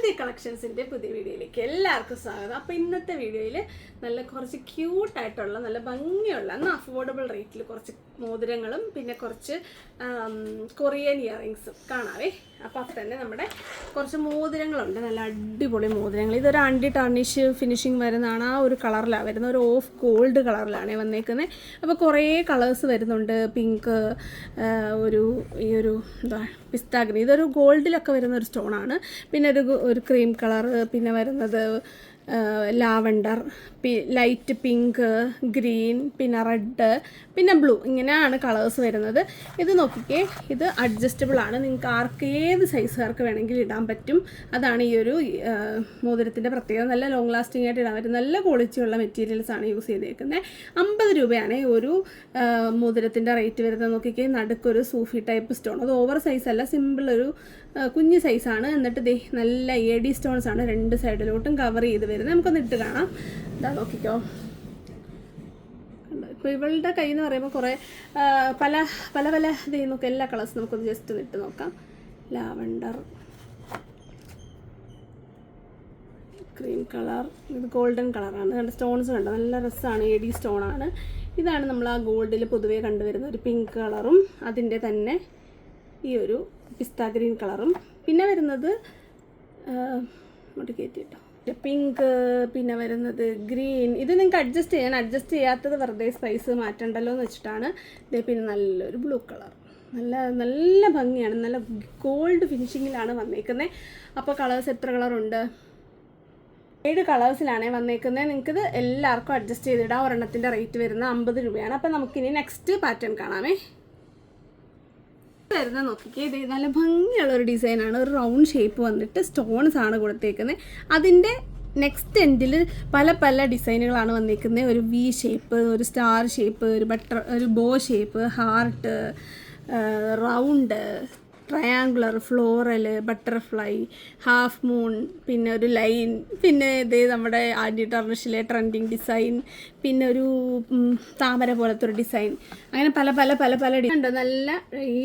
ശ്രുതി കളക്ഷൻസിന്റെ പുതിയ വീഡിയോയിലേക്ക് എല്ലാവർക്കും സ്വാഗതം. അപ്പോൾ ഇന്നത്തെ വീഡിയോയിൽ നല്ല കുറച്ച് ക്യൂട്ടായിട്ടുള്ള നല്ല ഭംഗിയുള്ള എന്നാൽ അഫോർഡബിൾ റേറ്റിൽ കുറച്ച് മോതിരങ്ങളും പിന്നെ കുറച്ച് കൊറിയൻ ഇയറിങ്സും കാണാവേ. അപ്പോൾ അപ്പം തന്നെ നമ്മുടെ കുറച്ച് മോതിരങ്ങളുണ്ട്. നല്ല അടിപൊളി മോതിരങ്ങൾ. ഇതൊരു ആന്റി ടർണിഷ് ഫിനിഷിങ് വരുന്നതാണ്. ആ ഒരു കളറിലാണ് വരുന്നത്. ഒരു ഓഫ് ഗോൾഡ് കളറിലാണ് വന്നേക്കുന്നത് അപ്പോൾ കുറേ കളേഴ്സ് വരുന്നുണ്ട്. പിങ്ക് ഒരു ഈ ഒരു എന്താ പിസ്താഗ്രി ഇതൊരു ഗോൾഡിലൊക്കെ വരുന്ന ഒരു സ്റ്റോണാണ് പിന്നെ ഒരു ഒരു ക്രീം കളർ പിന്നെ വരുന്നത് lavender P light pink green പിന്നെ റെഡ് പിന്നെ ബ്ലൂ ഇങ്ങനെയാണ് കളേഴ്സ് വരുന്നത്. ഇത് നോക്കിക്കേ ഇത് അഡ്ജസ്റ്റബിൾ ആണ്. നിങ്ങൾക്ക് ആർക്ക് ഏത് സൈസുകാർക്ക് വേണമെങ്കിൽ ഇടാൻ പറ്റും. അതാണ് ഈ ഒരു മോതിരത്തിന്റെ പ്രത്യേകത. നല്ല ലോങ് ലാസ്റ്റിംഗ് ആയിട്ട് ഇടാൻ പറ്റും. നല്ല ക്വാളിറ്റിയുള്ള മെറ്റീരിയൽസ് ആണ് യൂസ് ചെയ്തേക്കുന്നത് അമ്പത് രൂപയാണ് ഒരു മോതിരത്തിന്റെ റേറ്റ് വരുന്നത്. നോക്കിക്കേ നടുക്കൊരു സൂഫി ടൈപ്പ് സ്റ്റോൺ അത് ഓവർ സൈസ് അല്ല സിമ്പിൾ ഒരു കുഞ്ഞ് സൈസാണ്. എന്നിട്ട് ദേ നല്ല എ ഡി സ്റ്റോൺസ് ആണ് രണ്ട് സൈഡിലോട്ടും കവർ ചെയ്ത് വരുന്നത്. നമുക്കൊന്ന് ഇട്ട് കാണാം. ഇതാ നോക്കിക്കോ. ഇപ്പോൾ ഇവളുടെ കൈ എന്ന് പറയുമ്പോൾ കുറേ പല പല പല ഇത് നോക്കാം എല്ലാ കളേഴ്സ് നമുക്കൊന്ന് ജസ്റ്റ് ഇട്ട് നോക്കാം. ലാവണ്ടർ ക്രീം കളർ ഇത് ഗോൾഡൻ കളറാണ് നല്ല സ്റ്റോൺസ് കണ്ടോ? നല്ല രസമാണ് എ ഡി സ്റ്റോണാണ് ഇതാണ് നമ്മൾ ആ ഗോൾഡിൽ പൊതുവേ കണ്ടുവരുന്ന ഒരു പിങ്ക് കളറും അതിന്റെ തന്നെ ഈ ഒരു പിസ്ത ഗ്രീൻ കളറും. പിന്നെ വരുന്നത് ആ, ഇങ്ങോട്ട് കയറ്റിട്ടോ പിങ്ക് പിന്നെ വരുന്നത് ഗ്രീൻ. ഇത് നിങ്ങൾക്ക് അഡ്ജസ്റ്റ് ചെയ്യാൻ അഡ്ജസ്റ്റ് ചെയ്യാത്തത് വെറുതെ സ്പൈസ് മാറ്റണ്ടല്ലോ എന്ന് വെച്ചിട്ടാണ്. പിന്നെ നല്ലൊരു ബ്ലൂ കളർ. നല്ല നല്ല ഭംഗിയാണ്. നല്ല ഗോൾഡ് ഫിനിഷിങ്ങിലാണ് വന്നേക്കുന്നത് അപ്പോൾ കളേഴ്സ് എത്ര കളറുണ്ട്? ഏഴ് കളേഴ്സിലാണ് വന്നേക്കുന്നത് നിങ്ങൾക്കിത് എല്ലാവർക്കും അഡ്ജസ്റ്റ് ചെയ്തിടാം. ഒരെണ്ണത്തിന്റെ റേറ്റ് വരുന്നത് അമ്പത് രൂപയാണ്. അപ്പോൾ നമുക്കിനി നെക്സ്റ്റ് പാറ്റേൺ കാണാമേ. വരുന്ന നോക്കിക്കേ. ഇത് നല്ല ഭംഗിയുള്ള ഒരു ഡിസൈനാണ്. ഒരു റൗണ്ട് ഷേപ്പ് വന്നിട്ട് സ്റ്റോൺസ് ആണ് കൊടുത്തേക്കുന്നത് അതിന്റെ നെക്സ്റ്റ് എൻഡിൽ പല പല ഡിസൈനുകളാണ് വന്നിരിക്കുന്നത് ഒരു വി ഷേപ്പ് ഒരു സ്റ്റാർ ഷേപ്പ് ഒരു ബട്ടർ ഒരു bow shape heart round triangular floral butterfly half moon പിന്നെ ഒരു ലൈൻ പിന്നെ ഇത് നമ്മുടെ ആന്റി ടർണിഷിലെ ട്രെൻഡിങ് ഡിസൈൻ പിന്നെ ഒരു താമര പോലത്തെ ഒരു ഡിസൈൻ അങ്ങനെ പല പല പല പല ഉണ്ട്. നല്ല ഈ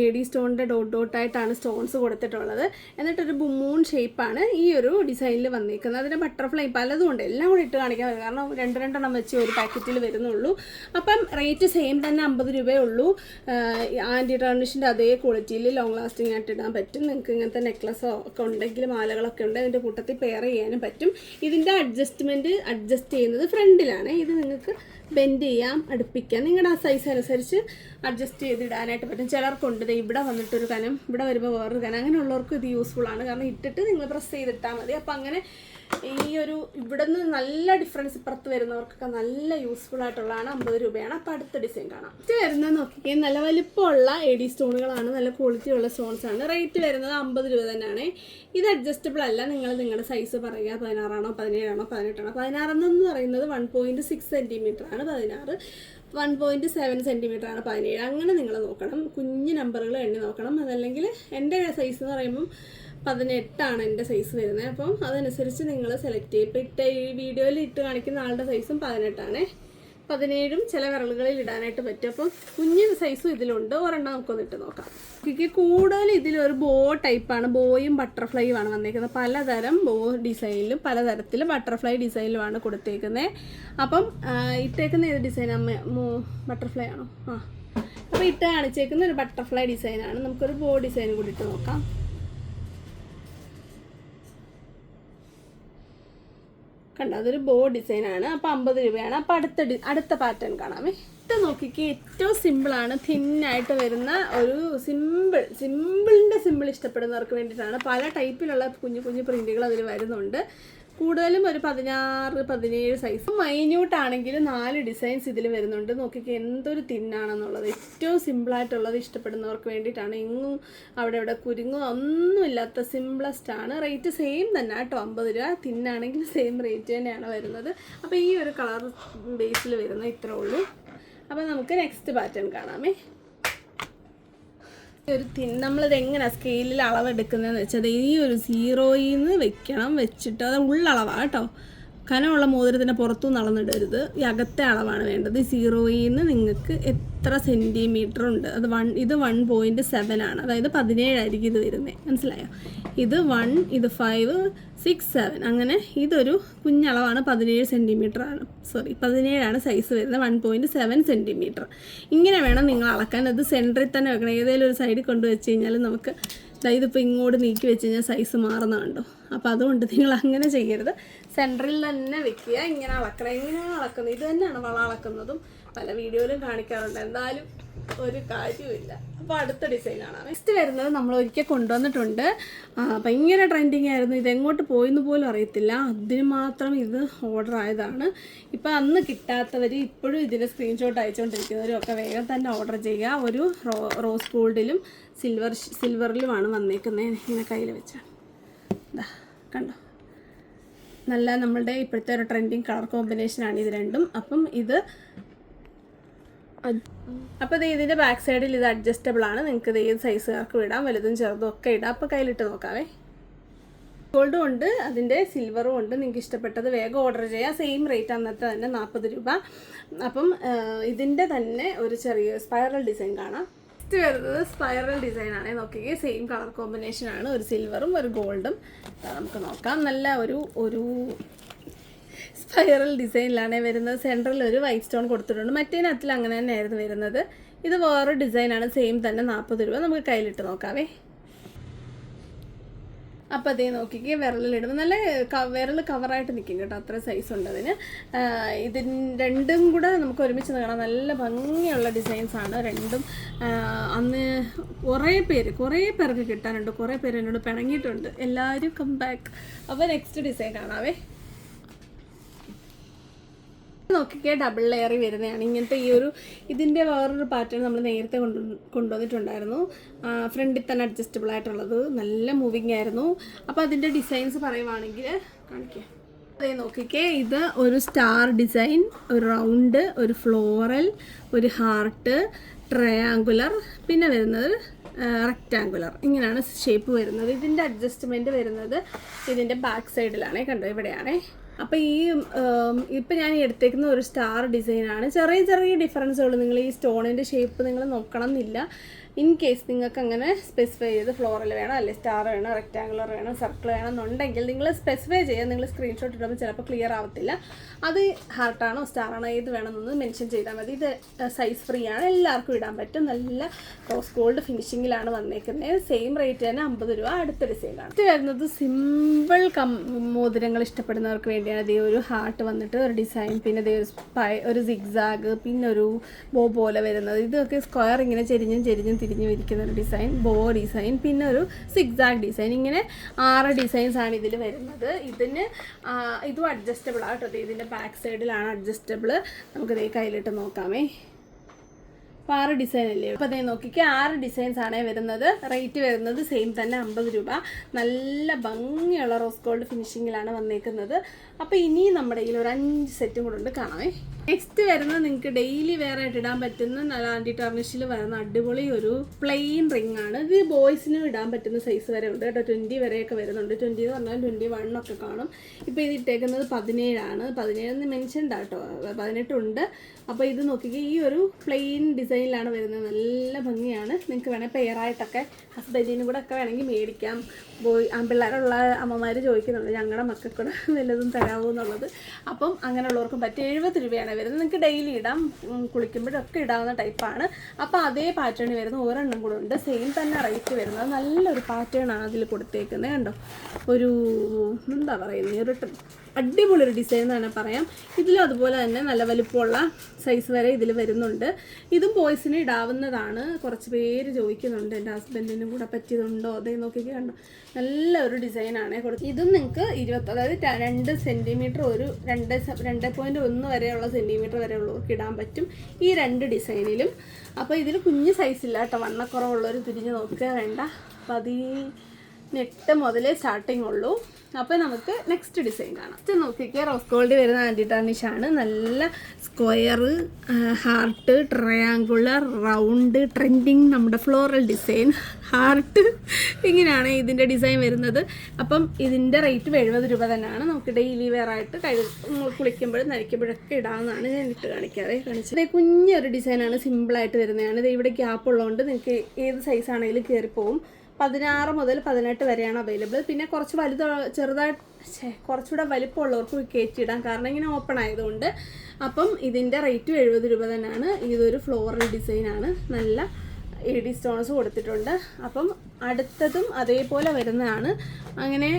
എ ഡി സ്റ്റോണിന്റെ ഡോട്ട് ഡോട്ടായിട്ടാണ് സ്റ്റോൺസ് കൊടുത്തിട്ടുള്ളത്. എന്നിട്ടൊരു മൂൺ ഷേപ്പാണ് ഈ ഒരു ഡിസൈനിൽ വന്നിരിക്കുന്നത് അതിന് ബട്ടർഫ്ലൈ പലതും ഉണ്ട്. എല്ലാം കൂടി ഇട്ട് കാണിക്കാൻ പറ്റും. കാരണം രണ്ട് രണ്ടെണ്ണം വെച്ച് ഒരു പാക്കറ്റിൽ വരുന്നുള്ളൂ. അപ്പം റേറ്റ് സെയിം തന്നെ അമ്പത് രൂപയേ ഉള്ളൂ. ആന്റി ടർണിഷിന്റെ അതേ ക്വാളിറ്റിയിൽ ലോങ് ലാസ്റ്റിംഗ് ആയിട്ട് ഇടാൻ പറ്റും. നിങ്ങൾക്ക് ഇങ്ങനത്തെ നെക്ലസോ ഒക്കെ ഉണ്ടെങ്കിൽ മാലകളൊക്കെ ഉണ്ട് അതിന്റെ കൂട്ടത്തിൽ പെയർ ചെയ്യാനും പറ്റും. ഇതിന്റെ അഡ്ജസ്റ്റ്മെന്റ് അഡ്ജസ്റ്റ് ചെയ്യുന്നത് ഫ്രണ്ടിലാണ് ഇത് നിങ്ങൾക്ക് ബെൻഡ് ചെയ്യാം അടുപ്പിക്കാം. നിങ്ങളുടെ ആ സൈസ് അനുസരിച്ച് അഡ്ജസ്റ്റ് ചെയ്ത് ഇടാനായിട്ട് പറ്റും. ചിലർക്കുണ്ട് ഇവിടെ വന്നിട്ടൊരു കനം ഇവിടെ വരുമ്പോൾ വേറൊരു കനം. അങ്ങനെയുള്ളവർക്ക് ഇത് യൂസ്ഫുൾ ആണ്. കാരണം ഇട്ടിട്ട് നിങ്ങൾ പ്രസ് ചെയ്തിട്ടാൽ മതി. അപ്പം അങ്ങനെ ഈ ഒരു ഇവിടെ നിന്ന് നല്ല ഡിഫറൻസ് ഇപ്പുറത്ത് വരുന്നവർക്കൊക്കെ നല്ല യൂസ്ഫുൾ ആയിട്ടുള്ളതാണ് അമ്പത് രൂപയാണ്. അപ്പോൾ അടുത്ത ഡിസൈൻ കാണാം. ഇത് വരുന്നത് നോക്കിക്കേ നല്ല വലിപ്പമുള്ള എ ഡി സ്റ്റോണുകളാണ് നല്ല ക്വാളിറ്റി ഉള്ള സ്റ്റോൺസ് ആണ്. റേറ്റ് വരുന്നത് അമ്പത് രൂപ തന്നെയാണ്. ഇത് അഡ്ജസ്റ്റബിൾ അല്ല. നിങ്ങൾ നിങ്ങളുടെ സൈസ് പറയുക പതിനാറാണോ പതിനേഴാണോ പതിനെട്ടാണോ. പതിനാറെന്ന് പറയുന്നത് വൺ പോയിന്റ് സിക്സ് സെന്റിമീറ്റർ ആണ് പതിനാറ്. വൺ പോയിന്റ് സെവൻ സെന്റിമീറ്റർ ആണ് പതിനേഴ്. അങ്ങനെ നിങ്ങൾ നോക്കണം. കുഞ്ഞ് നമ്പറുകൾ എണ്ണി നോക്കണം. അതല്ലെങ്കിൽ എന്റെ സൈസ് എന്ന് പറയുമ്പം പതിനെട്ടാണ് എന്റെ സൈസ് വരുന്നത്. അപ്പം അതനുസരിച്ച് നിങ്ങൾ സെലക്ട് ചെയ്യും. ഇപ്പോൾ ഇട്ട ഈ വീഡിയോയിൽ ഇട്ട് കാണിക്കുന്ന ആളുടെ സൈസും പതിനെട്ടാണേ. പതിനേഴും ചില വിരലുകളിൽ ഇടാനായിട്ട് പറ്റും. അപ്പം കുഞ്ഞ് സൈസും ഇതിലുണ്ട്. ഒരെണ്ണം നമുക്കൊന്ന് ഇട്ട് നോക്കാം. എനിക്ക് കൂടുതൽ ഇതിലൊരു ബോ ടൈപ്പാണ് ബോയും ബട്ടർഫ്ലൈയും ആണ് വന്നേക്കുന്നത്. പലതരം ബോ ഡിസൈനിലും പലതരത്തിലും ബട്ടർഫ്ലൈ ഡിസൈനിലുമാണ് കൊടുത്തേക്കുന്നത് അപ്പം ഇട്ടേക്കുന്ന ഏത് ഡിസൈൻ അമ്മ ബട്ടർഫ്ലൈ ആണോ? ആ. അപ്പോൾ ഇട്ട് കാണിച്ചേക്കുന്ന ഒരു ബട്ടർഫ്ലൈ ഡിസൈനാണ് നമുക്കൊരു ബോ ഡിസൈൻ കൂടി ഇട്ട് നോക്കാം. കണ്ട അതൊരു ബോ ഡിസൈനാണ് അപ്പോൾ അമ്പത് രൂപയാണ്. അപ്പോൾ അടുത്ത അടുത്ത പാറ്റേൺ കാണാമേ. ഇത് നോക്കിക്ക് ഏറ്റവും തിൻ ആയിട്ട് വരുന്ന ഒരു സിമ്പിൾ സിമ്പിളിന്റെ സിമ്പിൾ ഇഷ്ടപ്പെടുന്നവർക്ക് വേണ്ടിയിട്ടാണ്. പല ടൈപ്പിലുള്ള കുഞ്ഞു കുഞ്ഞു പ്രിന്റുകൾ അതിൽ വരുന്നുണ്ട്. കൂടുതലും ഒരു പതിനാറ് പതിനേഴ് സൈസ് മൈന്യൂട്ട് ആണെങ്കിലും നാല് ഡിസൈൻസ് ഇതിൽ വരുന്നുണ്ട്. നോക്കിക്കേ എന്തൊരു തിന്നാണെന്നുള്ളത്. ഏറ്റവും സിമ്പിളായിട്ടുള്ളത് ഇഷ്ടപ്പെടുന്നവർക്ക് വേണ്ടിയിട്ടാണ്. ഇങ്ങും അവിടെ ഇവിടെ കുരുങ്ങോ ഒന്നുമില്ലാത്ത സിമ്പിളസ്റ്റ് ആണ്. റേറ്റ് സെയിം തന്നെ കേട്ടോ. അമ്പത് രൂപ തിന്നാണെങ്കിൽ സെയിം റേറ്റ് തന്നെയാണ് വരുന്നത്. അപ്പോൾ ഈ ഒരു കളർ ബേസിൽ വരുന്ന ഇത്രേ ഉള്ളൂ. അപ്പോൾ നമുക്ക് നെക്സ്റ്റ് പാറ്റേൺ കാണാമേ. ഒരു തിൻ നമ്മളിത് എങ്ങനെ സ്കെയിലിൽ അളവെടുക്കുന്നതെന്ന് വെച്ചാൽ ഈ ഒരു സീറോയിൽ നിന്ന് വെക്കണം വെച്ചിട്ട് അത് ഉള്ളളവാണ് കേട്ടോ. കനമുള്ള മോതിരത്തിന്റെ പുറത്തു നളന്നിടരുത് ഈ അകത്തെ അളവാണ് വേണ്ടത്. സീറോയിൽ നിന്ന് നിങ്ങൾക്ക് എത്ര സെന്റിമീറ്റർ ഉണ്ട്? അത് വൺ ഇത് വൺ പോയിന്റ് സെവൻ ആണ്. അതായത് പതിനേഴായിരിക്കും ഇത് വരുന്നത് മനസ്സിലായോ? ഇത് വൺ ഇത് ഫൈവ് സിക്സ് സെവൻ. അങ്ങനെ ഇതൊരു കുഞ്ഞളവാണ്. പതിനേഴ് സെന്റിമീറ്റർ ആണ്. സോറി പതിനേഴാണ് സൈസ് വരുന്നത്. വൺ പോയിന്റ് സെവൻ സെന്റിമീറ്റർ ഇങ്ങനെ വേണം നിങ്ങൾ അളക്കാൻ. അത് സെന്ററിൽ തന്നെ വെക്കണം. ഏതെങ്കിലും ഒരു സൈഡിൽ കൊണ്ടുവച്ച് കഴിഞ്ഞാൽ നമുക്ക് ഇതിപ്പോൾ ഇങ്ങോട്ട് നീക്കി വെച്ച് കഴിഞ്ഞാൽ സൈസ് മാറുന്ന കണ്ടോ? അപ്പോൾ അതുകൊണ്ട് നിങ്ങൾ അങ്ങനെ ചെയ്യരുത്. സെന്ററിൽ തന്നെ വെക്കുക. ഇങ്ങനെ അളക്കണം. എങ്ങനെയാണ് അളക്കുന്നത്. ഇത് തന്നെയാണ് വള അളക്കുന്നതും പല വീഡിയോയിലും കാണിക്കാറുണ്ട്. എന്തായാലും ഒരു കാര്യമില്ല അപ്പോൾ അടുത്ത ഡിസൈൻ കാണാം. നെക്സ്റ്റ് വരുന്നത് നമ്മൾ ഒരിക്കൽ കൊണ്ടുവന്നിട്ടുണ്ട്. ഭയങ്കര ട്രെൻഡിങ് ആയിരുന്നു. ഇതെങ്ങോട്ട് പോയെന്ന് പോലും അറിയത്തില്ല. അതിന് മാത്രം ഇത് ഓർഡർ ആയതാണ്. ഇപ്പോൾ അന്ന് കിട്ടാത്തവർ ഇപ്പോഴും ഇതിന്റെ സ്ക്രീൻഷോട്ട് അയച്ചുകൊണ്ടിരിക്കുന്നവരും ഒക്കെ വേഗം തന്നെ ഓർഡർ ചെയ്യുക. ഒരു റോസ് ഗോൾഡിലും സിൽവർ സിൽവറിലുമാണ് വന്നേക്കുന്നത് ഇങ്ങനെ കയ്യിൽ വെച്ചാണ് ഇതാ കണ്ടോ? നല്ല നമ്മളുടെ ഇപ്പോഴത്തെ ഒരു ട്രെൻഡിങ് കളർ കോമ്പിനേഷനാണ് ഇത് രണ്ടും. അപ്പം ഇത് അപ്പോൾ ഇത് ഇതിന്റെ ബാക്ക് സൈഡിൽ ഇത് അഡ്ജസ്റ്റബിൾ ആണ്. നിങ്ങൾക്ക് ഇത് ഏത് സൈസുകാർക്കും ഇടാം വലുതും ചെറുതും ഒക്കെ ഇടാം. അപ്പോൾ കയ്യിലിട്ട് നോക്കാവേ. ഗോൾഡും ഉണ്ട് അതിന്റെ സിൽവറും ഉണ്ട്. നിങ്ങൾക്ക് ഇഷ്ടപ്പെട്ടത് വേഗം ഓർഡർ ചെയ്യാം. സെയിം റേറ്റ് അന്നത്തെ തന്നെ നാൽപ്പത് രൂപ. അപ്പം ഇതിന്റെ തന്നെ ഒരു ചെറിയ സ്പൈറൽ ഡിസൈൻ കാണാം. നെക്സ്റ്റ് വരുന്നത് സ്പൈറൽ ഡിസൈൻ ആണ്. നോക്കിക്കേ സെയിം കളർ കോമ്പിനേഷൻ ആണ്. ഒരു സിൽവറും ഒരു ഗോൾഡും നമുക്ക് നോക്കാം. നല്ല ഒരു ഒരു സ്പൈറൽ ഡിസൈനിലാണ് വരുന്നത്. സെൻട്രൽ ഒരു വൈറ്റ് സ്റ്റോൺ കൊടുത്തിട്ടുണ്ട്. മറ്റേനകത്തിൽ അങ്ങനെ തന്നെയായിരുന്നു വരുന്നത്. ഇത് വേറൊരു ഡിസൈനാണ് സെയിം തന്നെ നാൽപ്പത് രൂപ. നമുക്ക് കയ്യിലിട്ട് നോക്കാവേ. അപ്പോൾ അതേ നോക്കിക്കേ വിരലിലിടുമ്പോൾ നല്ല വിരൽ കവറായിട്ട് നിൽക്കും കേട്ടോ അത്ര സൈസ് ഉണ്ട് അതിന്. ഇതിന് രണ്ടും കൂടെ നമുക്ക് ഒരുമിച്ച് നിൽക്കണം നല്ല ഭംഗിയുള്ള ഡിസൈൻസ് ആണ്. രണ്ടും അന്ന് കുറേ പേര് കുറേ പേർക്ക് കിട്ടാനുണ്ട്. കുറേ പേര് എന്നോട് പിണങ്ങിയിട്ടുണ്ട്. എല്ലാവരും കം ബാക്ക് അപ്പോൾ നെക്സ്റ്റ് ഡിസൈൻ കാണാവേ. നോക്കിക്കേ ഡബിൾ ലെയറി വരുന്നതാണ്. ഇങ്ങനത്തെ ഈ ഒരു ഇതിന്റെ വേറൊരു പാറ്റേൺ നമ്മൾ നേരത്തെ കൊണ്ടു കൊണ്ടുവന്നിട്ടുണ്ടായിരുന്നു. ഫ്രണ്ടിൽ തന്നെ അഡ്ജസ്റ്റബിൾ ആയിട്ടുള്ളത്. നല്ല മൂവിങ് ആയിരുന്നു. അപ്പോൾ അതിന്റെ ഡിസൈൻസ് പറയുവാണെങ്കിൽ കാണിക്കാം. അതേ നോക്കിക്കേ ഇത് ഒരു സ്റ്റാർ ഡിസൈൻ ഒരു റൗണ്ട് ഒരു ഫ്ലോറൽ ഒരു ഹാർട്ട് ട്രയാങ്കുലർ പിന്നെ വരുന്നത് റെക്റ്റാങ്കുലർ ഇങ്ങനെയാണ് ഷേപ്പ് വരുന്നത്. ഇതിന്റെ അഡ്ജസ്റ്റ്മെന്റ് വരുന്നത് ഇതിന്റെ ബാക്ക് സൈഡിലാണേ കണ്ടോ? ഇവിടെയാണേ. അപ്പോൾ ഈ ഇപ്പം ഞാൻ എടുത്തേക്കുന്ന ഒരു സ്റ്റാർ ഡിസൈനാണ്. ചെറിയ ചെറിയ ഡിഫറൻസുകൾ നിങ്ങൾ ഈ സ്റ്റോണിന്റെ ഷേപ്പ് നിങ്ങൾ നോക്കണം എന്നില്ല ഇൻ കേസ് നിങ്ങൾക്ക് അങ്ങനെ സ്പെസിഫൈ ചെയ്ത് ഫ്ലോറൽ വേണം അല്ലെ സ്റ്റാർ വേണം റെക്റ്റാങ്കുലർ വേണം സർക്കിൾ വേണം എന്നുണ്ടെങ്കിൽ നിങ്ങൾ സ്പെസിഫൈ ചെയ്യുക നിങ്ങൾ സ്ക്രീൻഷോട്ട് ഇടുമ്പോൾ ചിലപ്പോൾ ക്ലിയർ ആവത്തില്ല. അത് ഹാർട്ടാണോ സ്റ്റാറാണോ ഏത് വേണമെന്നൊന്ന് മെൻഷൻ ചെയ്താൽ മതി. ഇത് സൈസ് ഫ്രീ ആണ്. എല്ലാവർക്കും ഇടാൻ പറ്റും. നല്ല റോസ് ഗോൾഡ് ഫിനിഷിങ്ങിലാണ് വന്നേക്കുന്നത്. സെയിം റേറ്റ് തന്നെ അമ്പത് രൂപ അടുത്ത ഡിസൈനാണ് ഇത് വരുന്നത് സിമ്പിൾ കം മോതിരങ്ങൾ ഇഷ്ടപ്പെടുന്നവർക്ക് വേണ്ടിയാണ്. ഇതേ ഒരു ഹാർട്ട് വന്നിട്ട് ഒരു ഡിസൈൻ പിന്നെ ഇതേ ഒരു ഒരു സിഗ്സാഗ് പിന്നെ ഒരു ബോ പോലെ വരുന്നത്. ഇതൊക്കെ സ്ക്വയർ ഇങ്ങനെ ചെരിഞ്ഞും ചെരിഞ്ഞും തിരിഞ്ഞും വിരിക്കുന്ന ഒരു ഡിസൈൻ ബോ ഡിസൈൻ പിന്നെ ഒരു സിഗ്സാഗ് ഡിസൈൻ ഇങ്ങനെ ആറ് ഡിസൈൻസ് ആണ് ഇതിൽ വരുന്നത്. ഇതിന് ഇതും അഡ്ജസ്റ്റബിൾ ആണ് കേട്ടോ. ഇതിന്റെ ബാക്ക് സൈഡിലാണ് അഡ്ജസ്റ്റബിൾ നമുക്ക് ഇതേ കയ്യിലിട്ട് നോക്കാമേ. അപ്പോൾ ആറ് ഡിസൈൻ അല്ലേ? അപ്പോൾ അതേ നോക്കിക്കുക ആറ് ഡിസൈൻസ് ആണ് വരുന്നത്. റേറ്റ് വരുന്നത് സെയിം തന്നെ അമ്പത് രൂപ. നല്ല ഭംഗിയുള്ള റോസ് ഗോൾഡ് ഫിനിഷിങ്ങിലാണ് വന്നേക്കുന്നത്. അപ്പോൾ ഇനി നമ്മുടെ കയ്യിൽ ഒരു അഞ്ച് സെറ്റും കൂടെ ഉണ്ട്. കാണാമേ. നെക്സ്റ്റ് വരുന്നത് നിങ്ങൾക്ക് ഡെയിലി വേറെ ആയിട്ട് ഇടാൻ പറ്റുന്ന നല്ല ആന്റി ടർണിഷിൽ വരുന്ന അടിപൊളി ഒരു പ്ലെയിൻ റിംഗ് ആണ്. ഇത് ബോയ്സിനും ഇടാൻ പറ്റുന്ന സൈസ് വരെ ഉണ്ട് കേട്ടോ. ട്വന്റി വരെയൊക്കെ വരുന്നുണ്ട്. ട്വന്റി എന്ന് പറഞ്ഞാൽ ട്വന്റി ഒക്കെ കാണും. ഇപ്പോൾ ഇത് ഇട്ടേക്കുന്നത് പതിനേഴാണ്. പതിനേഴെന്ന് മെൻഷൻഡ് കേട്ടോ. പതിനെട്ടുണ്ട്. അപ്പോൾ ഇത് നോക്കിക്കേ ഈ ഒരു പ്ലെയിൻ ഡിസൈനിലാണ് വരുന്നത്. നല്ല ഭംഗിയാണ്. നിങ്ങൾക്ക് വേണേൽ പെയറായിട്ടൊക്കെ ഹസ്ബൻഡിനും കൂടെ ഒക്കെ വേണമെങ്കിൽ മേടിക്കാം. ബോയ് ആൺപിള്ളേരുള്ള അമ്മമാർ ചോദിക്കുന്നുണ്ട് ഞങ്ങളുടെ മക്കൾക്കൂടെ നല്ലതും തരാമോ എന്നുള്ളത്. അപ്പം അങ്ങനെയുള്ളവർക്കും പറ്റും എഴുപത് രൂപയാണ് വരുന്നത്. നിങ്ങൾക്ക് ഡെയിലി ഇടാം. കുളിക്കുമ്പോഴൊക്കെ ഇടാവുന്ന ടൈപ്പാണ് അപ്പോൾ അതേ പാറ്റേൺ വരുന്ന ഒരെണ്ണം കൂടെ ഉണ്ട്. സെയിം തന്നെ റേറ്റ് വരുന്നത്. നല്ലൊരു പാറ്റേൺ ആണ് അതിൽ കൊടുത്തേക്കുന്നത് കണ്ടോ? ഒരു എന്താ പറയുന്നത് ഒരു അടിപൊളി ഒരു ഡിസൈൻ എന്ന് തന്നെ പറയാം. ഇതിലും അതുപോലെ തന്നെ നല്ല വലിപ്പമുള്ള സൈസ് വരെ ഇതിൽ വരുന്നുണ്ട്. ഇതും ബോയ്സിന് ഇടാവുന്നതാണ്. കുറച്ച് പേര് ചോദിക്കുന്നുണ്ട് എന്റെ ഹസ്ബൻഡിനും കൂടെ പറ്റിയതുണ്ടോ? അതേ നോക്കിയൊക്കെ കണ്ടോ? നല്ല ഒരു ഡിസൈനാണ് കൊടുത്ത് ഇതും നിങ്ങൾക്ക് ഇരുപത്തി അതായത് രണ്ട് സെന്റിമീറ്റർ ഒരു രണ്ട് രണ്ട് പോയിന്റ് ഒന്ന് വരെയുള്ള സെന്റിമീറ്റർ വരെ ഉള്ളവർക്ക് ഇടാൻ പറ്റും. ഈ രണ്ട് ഡിസൈനിലും. അപ്പോൾ ഇതിൽ കുഞ്ഞ് സൈസില്ല കേട്ടോ. വണ്ണക്കുറവുള്ളവർ തിരിഞ്ഞ് നോക്കുക വേണ്ട. പതിനെട്ട് മുതലേ സ്റ്റാർട്ടിങ് ഉള്ളൂ. അപ്പോൾ നമുക്ക് നെക്സ്റ്റ് ഡിസൈൻ കാണാം. ഫസ്റ്റ് നോക്കിക്കേ റോസ് ഗോൾഡ് വരുന്ന ആന്റി ടാർണിഷാണ് നല്ല square heart triangular round trending നമ്മുടെ ഫ്ലോറൽ ഡിസൈൻ ഹാർട്ട് ഇങ്ങനെയാണ് ഇതിന്റെ ഡിസൈൻ വരുന്നത്. അപ്പം ഇതിന്റെ റേറ്റ് എഴുപത് രൂപ തന്നെയാണ്. നമുക്ക് ഡെയിലി വെയർ ആയിട്ട് കഴി കുളിക്കുമ്പോഴും നനയ്ക്കുമ്പോഴൊക്കെ ഇടാവുന്നതാണ് ഞാൻ ഇട്ട് കാണിക്കാതെ കാണിച്ചത്. ഇത് കുഞ്ഞൊരു ഡിസൈനാണ് സിമ്പിളായിട്ട് വരുന്നതാണ്. ഇത് ഇവിടെ ഗ്യാപ്പ് ഉള്ളതുകൊണ്ട് നിങ്ങൾക്ക് ഏത് സൈസ് ആണെങ്കിലും കയറിപ്പോവും പതിനാറ് മുതൽ പതിനെട്ട് വരെയാണ് അവൈലബിൾ പിന്നെ കുറച്ച് വലുത് ചെറുതായിട്ട് ഛേ, കുറച്ചുകൂടെ വലിപ്പമുള്ളവർക്ക് കയറ്റിയിടാം. കാരണം ഇങ്ങനെ ഓപ്പൺ ആയതുകൊണ്ട്. അപ്പം ഇതിന്റെ റേറ്റും എഴുപത് രൂപ തന്നെയാണ്. ഇതൊരു ഫ്ലോറൽ ഡിസൈനാണ് നല്ല എ ഡി സ്റ്റോൺസ് കൊടുത്തിട്ടുണ്ട്. അപ്പം അടുത്തതും അതേപോലെ വരുന്നതാണ്. അങ്ങനെ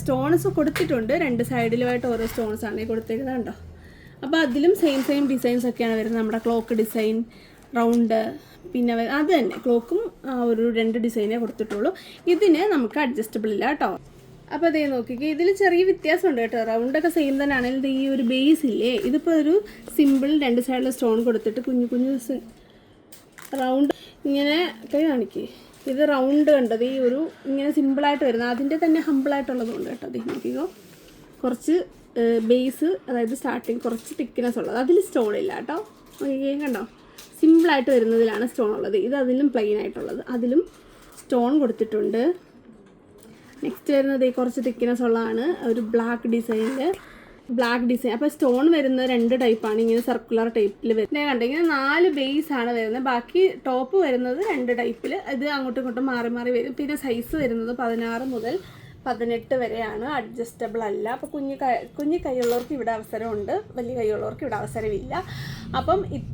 സ്റ്റോൺസ് കൊടുത്തിട്ടുണ്ട്. രണ്ട് സൈഡിലുമായിട്ട് ഓരോ സ്റ്റോൺസ് ആണ് കണ്ടോ? അപ്പോൾ അതിലും സെയിം സെയിം ഡിസൈൻസ് ഒക്കെയാണ് വരുന്നത്. നമ്മുടെ ക്ലോക്ക് ഡിസൈൻ റൗണ്ട് പിന്നെ അത് തന്നെ. ക്ലോക്കും ഒരു രണ്ട് ഡിസൈനേ കൊടുത്തിട്ടുള്ളൂ. ഇതിന് നമുക്ക് അഡ്ജസ്റ്റബിൾ ഇല്ല കേട്ടോ അപ്പോൾ അതേ നോക്കിക്കേ ഇതിൽ ചെറിയ വ്യത്യാസമുണ്ട് കേട്ടോ. റൗണ്ടൊക്കെ സെയിം തന്നെ ആണെങ്കിൽ ഇത് ഈ ഒരു ബേസ് ഇല്ലേ? ഇതിപ്പോൾ ഒരു സിമ്പിൾ രണ്ട് സൈഡിൽ സ്റ്റോൺ കൊടുത്തിട്ട് കുഞ്ഞു കുഞ്ഞു റൗണ്ട് ഇങ്ങനെ കൈ കാണിക്കേ. ഇത് റൗണ്ട് കണ്ടത് ഈ ഒരു ഇങ്ങനെ സിമ്പിളായിട്ട് വരുന്നത്. അതിന്റെ തന്നെ ഹമ്പിളായിട്ടുള്ളതുകൊണ്ട് കേട്ടോ. അത് നോക്കിക്കോ. കുറച്ച് ബേസ് അതായത് സ്റ്റാർട്ടിങ് കുറച്ച് തിക്നെസ് ഉള്ളത്. അതിൽ സ്റ്റോൺ ഇല്ല കേട്ടോ നോക്കിക്കേ കണ്ടോ? സിമ്പിളായിട്ട് വരുന്നതിലാണ് സ്റ്റോൺ ഉള്ളത്. ഇത് അതിലും പ്ലെയിൻ ആയിട്ടുള്ളത്. അതിലും സ്റ്റോൺ കൊടുത്തിട്ടുണ്ട്. നെക്സ്റ്റ് വരുന്നത് കുറച്ച് തിക്നെസ് ഉള്ളതാണ്. ഒരു ബ്ലാക്ക് ഡിസൈനിൽ ബ്ലാക്ക് ഡിസൈൻ അപ്പോൾ സ്റ്റോൺ വരുന്ന രണ്ട് ടൈപ്പാണ് ഇങ്ങനെ സർക്കുലർ ടൈപ്പിൽ വരുന്നത്. കണ്ടോ? ഇങ്ങനെ നാല് ബേസ് ആണ് വരുന്നത്. ബാക്കി ടോപ്പ് വരുന്നത് രണ്ട് ടൈപ്പിൽ ഇത് അങ്ങോട്ടും ഇങ്ങോട്ടും മാറി മാറി വരും. പിന്നെ സൈസ് വരുന്നത് പതിനാറ് മുതൽ പതിനെട്ട് വരെയാണ് അഡ്ജസ്റ്റബിൾ അല്ല. അപ്പോൾ കുഞ്ഞു കൈ കുഞ്ഞു കൈയുള്ളവർക്ക് ഇവിടെ അവസരമുണ്ട്. വലിയ കൈയുള്ളവർക്ക് ഇവിടെ അവസരമില്ല. അപ്പം ഇത്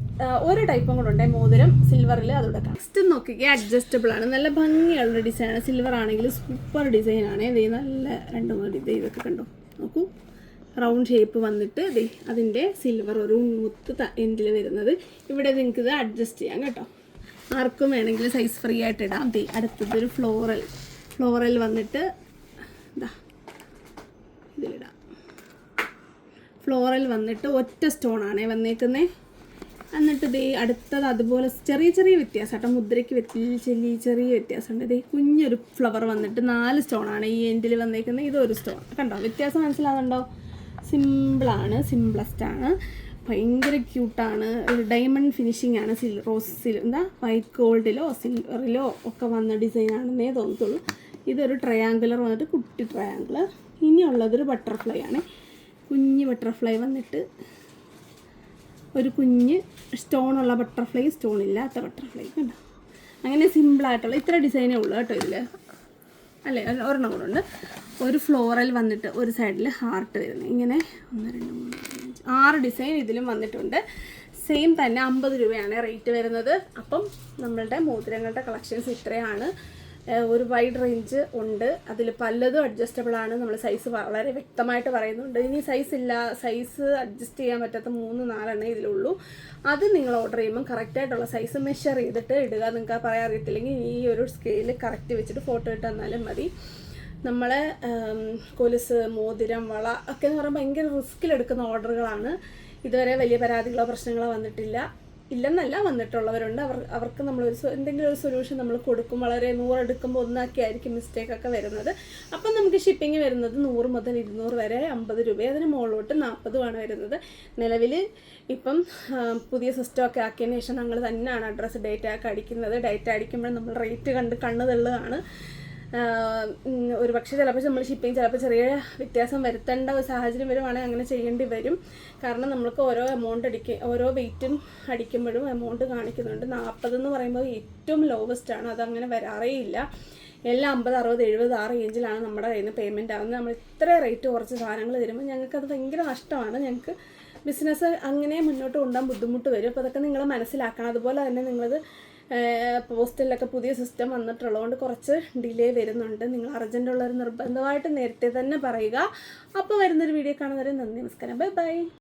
ഒരു ടൈപ്പും കൂടെ ഉണ്ട്. മോതിരം സിൽവറിൽ അതോടെ നെക്സ്റ്റ് നോക്കിക്കുക അഡ്ജസ്റ്റബിൾ ആണ്. നല്ല ഭംഗിയുള്ള ഡിസൈനാണ് സിൽവർ ആണെങ്കിൽ സൂപ്പർ ഡിസൈൻ ആണ്. ഇത് നല്ല രണ്ട് മൂന്ന് ഡിസൈൻ ഇതൊക്കെ കണ്ടോ? നോക്കൂ. റൗണ്ട് ഷേപ്പ് വന്നിട്ട് ദേ അതിന്റെ സിൽവർ ഒരു മുത്ത് എൻഡിൽ വരുന്നത്. ഇവിടെ നിങ്ങൾക്ക് ഇത് അഡ്ജസ്റ്റ് ചെയ്യാം കേട്ടോ. ആർക്കും വേണമെങ്കിൽ സൈസ് ഫ്രീ ആയിട്ട് ഇടാം. ദേ അടുത്തത് ഒരു ഫ്ലോറൽ ഫ്ലോറൽ വന്നിട്ട് ഇതാ ഇതിലിടാം. ഫ്ലോറൽ വന്നിട്ട് ഒറ്റ സ്റ്റോൺ ആണേ വന്നേക്കുന്നേ. എന്നിട്ട് ദേ അടുത്തത് അതുപോലെ ചെറിയ ചെറിയ വ്യത്യാസം കേട്ടോ. മുദ്രയ്ക്ക് ചെറിയ ചെറിയ വ്യത്യാസമുണ്ട്. ദേ കുഞ്ഞൊരു ഫ്ലവർ വന്നിട്ട് നാല് സ്റ്റോൺ ആണ് ഈ എൻഡിൽ വന്നേക്കുന്നത് ഇതൊരു സ്റ്റോൺ കണ്ടോ? വ്യത്യാസം മനസ്സിലാവുന്നുണ്ടോ? സിമ്പിളാണ് ആണ് ഭയങ്കര ക്യൂട്ടാണ് ഒരു ഡയമണ്ട് ഫിനിഷിംഗ് ആണ്. സിൽ റോസ് സിൽ എന്താ? വൈറ്റ് ഗോൾഡിലോ സിൽവറിലോ ഒക്കെ വന്ന ഡിസൈനാണെന്നേ തോന്നത്തുള്ളൂ. ഇതൊരു ട്രയാങ്കുലർ വന്നിട്ട് കുട്ടി ട്രയാങ്കുലർ ഇനിയുള്ളതൊരു ബട്ടർഫ്ലൈ ആണ്. കുഞ്ഞ് ബട്ടർഫ്ലൈ വന്നിട്ട് ഒരു കുഞ്ഞ് സ്റ്റോണുള്ള ബട്ടർഫ്ലൈ സ്റ്റോൺ ഇല്ലാത്ത ബട്ടർഫ്ലൈ കണ്ടോ? അങ്ങനെ സിമ്പിളായിട്ടുള്ള ഇത്ര ഡിസൈനേ ഉള്ളൂ കേട്ടോ ഇതിൽ അല്ലേ? ഒരു- ഒരെണ്ണം കൂടെ ഉണ്ട്. ഒരു ഫ്ലോറൽ വന്നിട്ട് ഒരു സൈഡിൽ ഹാർട്ട് വരുന്നത് ഇങ്ങനെ ഒന്ന് രണ്ട് മൂന്ന് അഞ്ച് ആറ് ഡിസൈൻ ഇതിലും വന്നിട്ടുണ്ട്. സെയിം തന്നെ അമ്പത് രൂപയാണ് റേറ്റ് വരുന്നത്. അപ്പം നമ്മളുടെ മോതിരങ്ങളുടെ കളക്ഷൻസ് ഇത്രയാണ്. ഒരു വൈഡ് റേഞ്ച് ഉണ്ട്. അതിൽ പലതും അഡ്ജസ്റ്റബിൾ ആണ്. നമ്മൾ സൈസ് വളരെ വ്യക്തമായിട്ട് പറയുന്നുണ്ട്. ഇനി സൈസ് ഇല്ല സൈസ് അഡ്ജസ്റ്റ് ചെയ്യാൻ പറ്റാത്ത മൂന്ന് നാലെണ്ണേ ഇതിലുള്ളൂ. അത് നിങ്ങൾ ഓർഡർ ചെയ്യുമ്പോൾ കറക്റ്റായിട്ടുള്ള സൈസ് മെഷർ ചെയ്തിട്ട് ഇടുക. നിങ്ങൾക്ക് പറയാൻ അറിയത്തില്ലെങ്കിൽ ഈ ഒരു സ്കെയിൽ കറക്റ്റ് വെച്ചിട്ട് ഫോട്ടോ ഇട്ട് തന്നാലും മതി. നമ്മളെ കൊലുസ് മോതിരം വള ഒക്കെ എന്ന് പറയുമ്പോൾ ഭയങ്കര റിസ്കിലെടുക്കുന്ന ഓർഡറുകളാണ് ഇതുവരെ വലിയ പരാതികളോ പ്രശ്നങ്ങളോ വന്നിട്ടില്ല. ഇല്ലെന്നല്ല വന്നിട്ടുള്ളവരുണ്ട്. അവർ അവർക്ക് നമ്മൾ ഒരു എന്തെങ്കിലും ഒരു സൊല്യൂഷൻ നമ്മൾ കൊടുക്കും. വളരെ നൂറെടുക്കുമ്പോൾ ഒന്നാക്കി ആയിരിക്കും മിസ്റ്റേക്ക് ഒക്കെ വരുന്നത്. അപ്പം നമുക്ക് ഷിപ്പിംഗ് വരുന്നത് നൂറ് മുതൽ ഇരുന്നൂറ് വരെ അമ്പത് രൂപ. അതിന് മുകളിലോട്ട് നാൽപ്പതുമാണ് വരുന്നത്. നിലവിൽ ഇപ്പം പുതിയ സിസ്റ്റം ഒക്കെ ആക്കിയതിന് ശേഷം ഞങ്ങൾ തന്നെയാണ് അഡ്രസ്സ് ഡേറ്റ ഒക്കെ അടിക്കുന്നത്. ഡേറ്റ അടിക്കുമ്പോൾ നമ്മൾ റേറ്റ് കണ്ട് കണ്ണ് തള്ളുകയാണ്. ഒരു പക്ഷേ ചിലപ്പോൾ നമ്മൾ ഷിപ്പിംഗ് ചിലപ്പോൾ ചെറിയ വ്യത്യാസം വരുത്തേണ്ട ഒരു സാഹചര്യം വരുവാണെങ്കിൽ അങ്ങനെ ചെയ്യേണ്ടി വരും. കാരണം നമ്മൾക്ക് ഓരോ എമൗണ്ട് അടിക്കും ഓരോ വെയിറ്റും അടിക്കുമ്പോഴും എമൗണ്ട് കാണിക്കുന്നുണ്ട്. നാൽപ്പത് എന്ന് പറയുമ്പോൾ ഏറ്റവും ലോവസ്റ്റ് ആണ്. അതങ്ങനെ വരാറേ ഇല്ല എല്ലാം അമ്പത് അറുപത് എഴുപത് ആ റേഞ്ചിലാണ് നമ്മുടെ കയ്യിൽ നിന്ന് പേയ്മെന്റ് ആകുന്നത് നമ്മൾ ഇത്ര റേറ്റ് കുറച്ച് സാധനങ്ങൾ തരുമ്പോൾ അത് ഭയങ്കര നഷ്ടമാണ്. ഞങ്ങൾക്ക് ബിസിനസ് അങ്ങനെ മുന്നോട്ട് കൊണ്ടുപോകാൻ ബുദ്ധിമുട്ട് വരും. അപ്പോൾ അതൊക്കെ നിങ്ങൾ മനസ്സിലാക്കണം. അതുപോലെ തന്നെ നിങ്ങളത് പോസ്റ്റലിലൊക്കെ പുതിയ സിസ്റ്റം വന്നിട്ടുള്ളതുകൊണ്ട് കുറച്ച് ഡിലേ വരുന്നുണ്ട്. നിങ്ങൾ അർജന്റുള്ളവർ നിർബന്ധമായിട്ട് നേരത്തെ തന്നെ പറയുക. അപ്പോൾ വരുന്നൊരു വീഡിയോ കാണുന്നവരെ നന്ദി നമസ്കാരം. Bye bye.